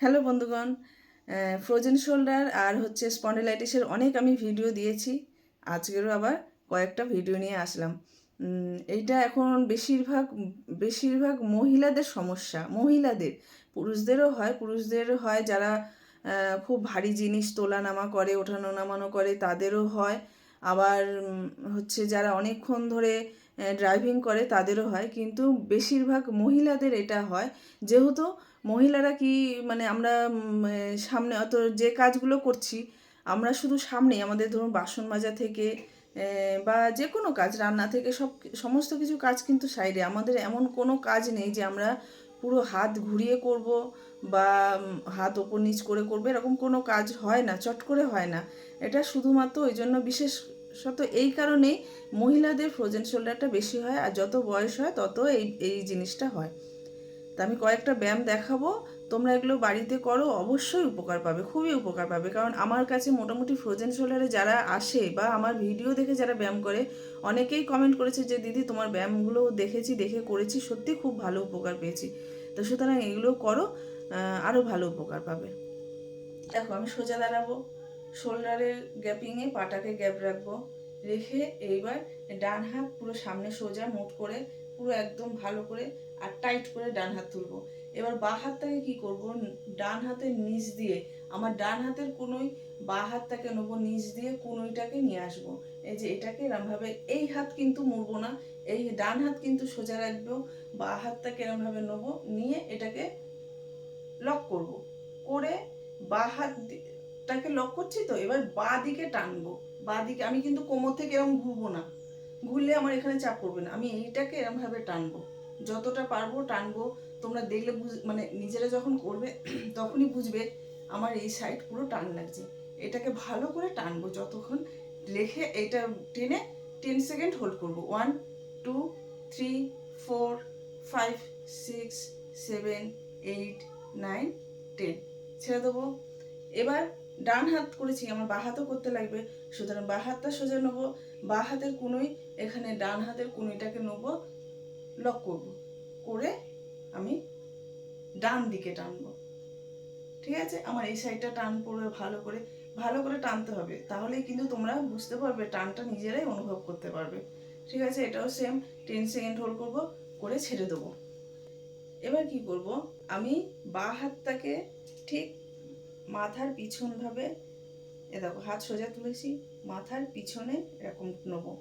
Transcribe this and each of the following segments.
Hello বন্ধুগণ frozen shoulder আর হচ্ছে স্পন্ডিলাইটিসের অনেক আমি ভিডিও দিয়েছি। আজকেরও আবার কয়েকটা ভিডিও নিয়ে আসলাম। এইটা এখন বেশিরভাগ বেশিরভাগ মহিলাদের সমস্যা। মহিলাদের, পুরুষদেরও হয় পুরুষদের হয় যারা খুব ভারী জিনিস তোলা নামা করে ওঠানো নামানো করে, তাদেরও হয়। আবার হচ্ছে যারা অনেকক্ষণ ধরে ড্রাইভিং করে তাদেরও হয়। কিন্তু বেশিরভাগ মহিলাদের এটা হয়। যেহেতু মহিলারা কি মানে আমরা সামনে অত যে কাজগুলো করছি, আমরা শুধু সামনে আমাদের ধরুন বাসন মাজা থেকে বা যে কোনো কাজ, রান্না থেকে সব, সমস্ত কিছু কাজ কিন্তু সাইডে। আমাদের এমন কোনো কাজ নেই যে আমরা পুরো হাত ঘুরিয়ে করব বা হাত ওপর নিচ করে করব, এরকম কোনো কাজ হয় না, চট করে হয় না। এটা শুধুমাত্র ওই জন্য বিশেষত এই কারণেই মহিলাদের ফ্রোজেন শোল্ডারটা বেশি হয়, আর যত বয়স হয় তত এই এই জিনিসটা হয়। তা আমি কয়েকটা ব্যায়াম দেখাবো। তোমরা এগুলো বাড়িতে করো, অবশ্যই উপকার পাবে, খুবই উপকার পাবে। কারণ আমার কাছে মোটামুটি ফ্রোজেন শোল্ডারে যারা আসে বা আমার ভিডিও দেখে যারা ব্যায়াম করে, অনেকেই কমেন্ট করেছে যে, দিদি, তোমার ব্যায়ামগুলো দেখেছি, দেখে করেছি, সত্যি খুব ভালো উপকার পেয়েছি। তো সুতরাং এগুলো করো আরও ভালো উপকার পাবে। দেখো, আমি সোজা দাঁড়াবো শোল্ডারের গ্যাপিংয়ে পাটাকে গ্যাপ রাখব, রেখে এইবার ডান হাত পুরো সামনে সোজা মুট করে, পুরো একদম ভালো করে আর টাইট করে ডান হাত তুলবো। এবার বাঁ হাতটাকে কি করব? ডান হাতের নিচ দিয়ে। আমার ডান হাতের কোনোই বাঁ হাতটাকে নেব নিচ দিয়ে, কোনোইটাকে নিয়ে আসব। এই যে এটাকে এরমভাবে, এই হাত কিন্তু মুড়বো না, এই ডান হাত কিন্তু সোজা রাখব, বাঁ হাতটাকে এরমভাবে নেব, নিয়ে এটাকে লক করব। করে বাঁ হাতটাকে লক করছি তো, এবার বাঁ দিকে টানবো। বাঁ দিকে, আমি কিন্তু কোমর থেকে এরকম ঘুরবো না। ঘুরলে আমার এখানে চাপ পড়বে না। আমি এইটাকে এরমভাবে টানবো। যতটা পারব টানবো। তোমরা দেখলে বুঝ মানে নিজেরা যখন করবে, তখনই বুঝবে আমার এই সাইড পুরো টান লাগছে। এটাকে ভালো করে টানবো যতক্ষণ লেখে এটা টেনে টেন সেকেন্ড হোল্ড করব। One two three four five six seven eight nine ten ছেড়ে দেবো। এবার ডান হাত করেছি, আমার বাঁ হাতও করতে লাগবে। সুতরাং বাঁ হাতটা সোজা নেব। বাঁ হাতের কুনোই, এখানে ডান হাতের কুনোইটাকে নেব। লক করব। করে আমি ডান দিকে টানবো। ঠিক আছে? আমার এই সাইডটা টান পড়বে ভালো করে। ভালো করে টানতে হবে। তাহলেই কিন্তু তোমরা বুঝতে পারবে, টানটা নিজেরাই অনুভব করতে পারবে। ঠিক আছে? এটাও সেম টেন সেকেন্ড হোল্ড করব, করে ছেড়ে দেবো। এবার কি করব? আমি বাঁ হাতটাকে ঠিক মাথার পিছনভাবে এ দেখো, হাত সোজা তুলেছি। মাথার পিছনে এরকম নেব।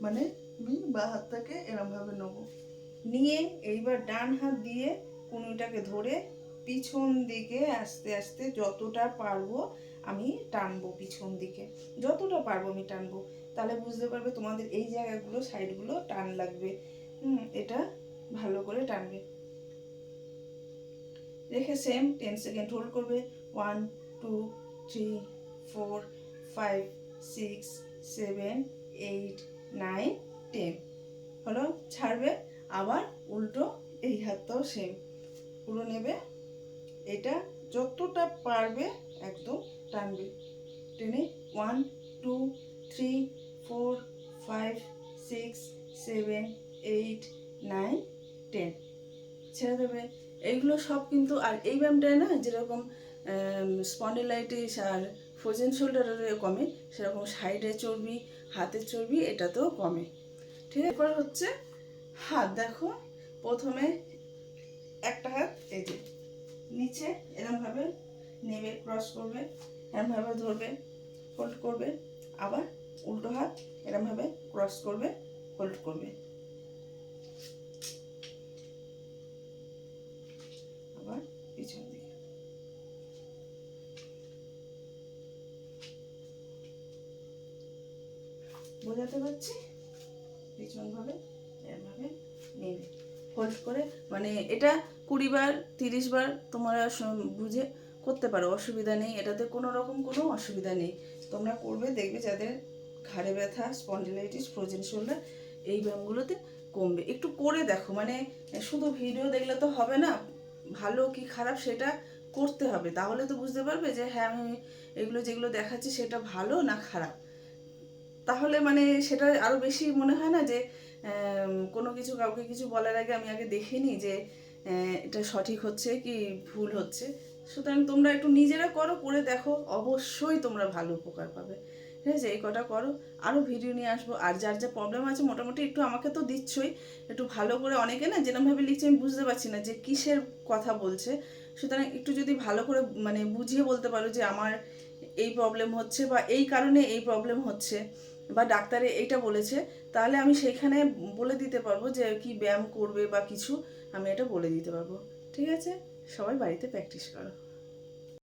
মানে আমি বাঁ হাতটাকে এরমভাবে নেব। নিয়ে এইবার ডান হাত দিয়ে কুনুইটাকে ধরে পিছন দিকে আস্তে আস্তে যতটা পারব আমি টানবো পিছন দিকে। যতটা পারব আমি টানবো। তাহলে বুঝতে পারবে তোমাদের এই জায়গাগুলো, সাইডগুলো টান লাগবে। হুম, এটা ভালো করে টানবে। রেখে সেম টেন সেকেন্ড হোল্ড করবে। One two three four five six seven eight nine ten হলো? ছাড়বে? আবার উল্টো এই হাতটাও সেম পুরো নেবে, এটা যতটা পারবে একদম টানবে। টেনে one two three four five six seven eight nine ten ছেড়ে দেবে। এইগুলো সব কিন্তু, আর এই ব্যায়ামটায় না যেরকম স্পন্ডিলাইটিস আর ফ্রোজেন শোল্ডারের কমে, সেরকম সাইডে চর্বি, হাতের চর্বি, এটাতেও কমে। ঠিক আছে? হচ্ছে হাত দেখো। প্রথমে একটা হাত এই যে নিচে এরমভাবে নেবে ক্রস করবে, এরমভাবে ধরবে হোল্ড করবে, আবার উল্টো হাত এরমভাবে ক্রস করবে হোল্ড করবে। আবার পিছন দিকে। বোঝাতে পারছি? পিছনভাবে হোল্ড করে মানে এটা কুড়ি বার, তিরিশ বার তোমরা বুঝে করতে পারো, অসুবিধা নেই, এটাতে কোনো রকম কোনো অসুবিধা নেই। তোমরা করবে, দেখবে যাদের ঘাড়ে ব্যথা স্পন্ডিলাইটিস ফ্রোজেন শোল্ডার এই ব্যায়ামগুলোতে কমবে। একটু করে দেখো মানে শুধু ভিডিও দেখলে তো হবে না, ভালো কি খারাপ সেটা করতে হবে। তাহলে তো বুঝতে পারবে যে হ্যাঁ আমি এগুলো যেগুলো দেখাচ্ছি সেটা ভালো না খারাপ। তাহলে মানে সেটা আরও বেশি মনে হয় না যে কোনো কিছু কাউকে কিছু বলার আগে আমি আগে দেখে নিই যে এটা সঠিক হচ্ছে কি ভুল হচ্ছে। সুতরাং তোমরা একটু নিজেরা করো, করে দেখো, অবশ্যই তোমরা ভালো উপকার পাবে। ঠিক আছে? এই কটা করো। আরও ভিডিও নিয়ে আসব। আর যার যা প্রবলেম আছে, মোটামুটি একটু আমাকে তো দিচ্ছই। একটু ভালো করে অনেকে না যেরকমভাবে লিখছে, আমি বুঝতে পারছি না যে কিসের কথা বলছে। সুতরাং একটু যদি ভালো করে মানে বুঝিয়ে বলতে পারো যে, আমার এই প্রবলেম হচ্ছে বা এই কারণে এই প্রবলেম হচ্ছে। বা ডাক্তারে এইটা বলেছে, তাহলে আমি সেইখানে বলে দিতে পারব যে কি ব্যায়াম করবে বা কিছু, আমি এটা বলে দিতে পারব। ঠিক আছে? সবাই বাড়িতে প্র্যাকটিস করো।